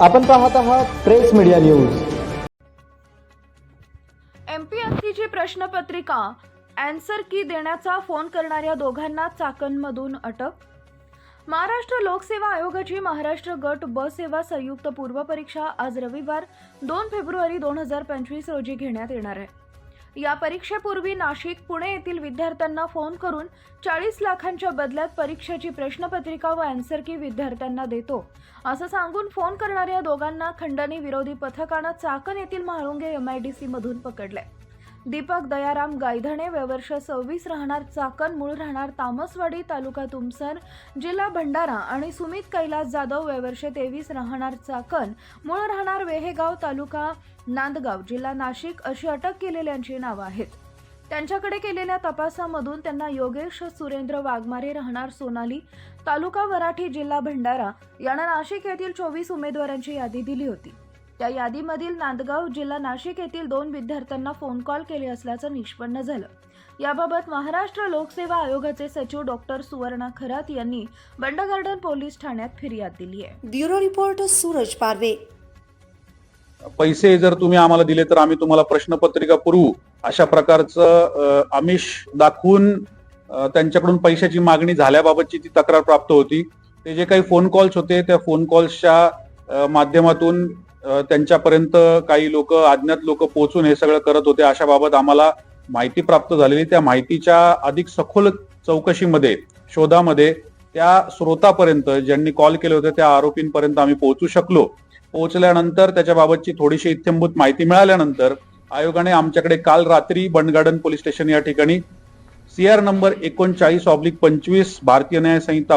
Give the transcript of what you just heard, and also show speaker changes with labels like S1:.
S1: आपण पाहत आहात प्रेस मीडिया न्यूज.
S2: एमपीएससीची प्रश्नपत्रिका अँसर की देण्याचा फोन करणाऱ्या दोघांना चाकणमधून अटक. महाराष्ट्र लोकसेवा आयोगाची महाराष्ट्र गट ब सेवा संयुक्त पूर्व परीक्षा आज रविवार दोन फेब्रुवारी दोन हजार पंचवीस रोजी घेण्यात येणार आहे. या परीक्षेपूर्वी नाशिक पुणे येथील विद्यार्थ्यांना फोन करून चाळीस लाखांच्या बदल्यात परीक्षेची प्रश्नपत्रिका व अँसर की विद्यार्थ्यांना देतो. असं सांगून फोन करणाऱ्या दोघांना खंडणी विरोधी पथकानं चाकण येथील म्हाळुंगे एमआयडीसी मधून पकडले दीपक दयाराम गायधणे व्यवर्ष सव्वीस राहणार चाकण मूळ राहणार तामसवाडी तालुका तुमसर जिल्हा भंडारा आणि सुमित कैलास जाधव व्यवर्ष तेवीस राहणार चाकण मूळ राहणार वेहेगाव तालुका नांदगाव जिल्हा नाशिक अशी अटक केलेल्यांची नावं आहेत. त्यांच्याकडे केलेल्या तपासामधून त्यांना योगेश सुरेंद्र वाघमारे राहणार सोनाली तालुका वराठी जिल्हा भंडारा यांना नाशिक येथील चोवीस उमेदवारांची यादी दिली होती. त्या यादीमधील नांदगाव जिल्हा नाशिक येथील दोन विद्यार्थ्यांना फोन कॉल केले असल्याचं निष्पन्न झालं. याबाबत महाराष्ट्र लोकसेवा आयोगाचे सचिव डॉक्टर सुवर्णा खरात यांनी बंड गार्डन पोलीस ठाण्यात फिर्याद दिली आहे.
S3: Bureau report Suraj Parve.
S4: पैसे जर तुम्ही आम्हाला दिले तर आम्ही तुम्हाला प्रश्नपत्रिका पुरवू. अशा प्रकारचं आमिष दाखवून त्यांच्याकडून पैशाची मागणी झाल्याबाबतची ती तक्रार प्राप्त होती. ते जे काही फोन कॉल्स होते त्या फोन कॉल्सच्या माध्यमातून त्यांच्यापर्यंत काही लोक अज्ञात लोक पोहोचून हे सगळं करत होते अशा बाबत आम्हाला माहिती प्राप्त झालेली. त्या माहितीच्या अधिक सखोल चौकशीमध्ये शोधामध्ये त्या स्रोतापर्यंत ज्यांनी कॉल केले होते त्या आरोपींपर्यंत आम्ही पोहोचू शकलो. पोहोचल्यानंतर त्याच्याबाबतची थोडीशी इत्यंभूत माहिती मिळाल्यानंतर आयोगाने आमच्याकडे काल रात्री बंडगार्डन पोलीस स्टेशन या ठिकाणी सीआर नंबर एकोणचाळीस ऑब्लिक पंचवीस भारतीय न्याय संहिता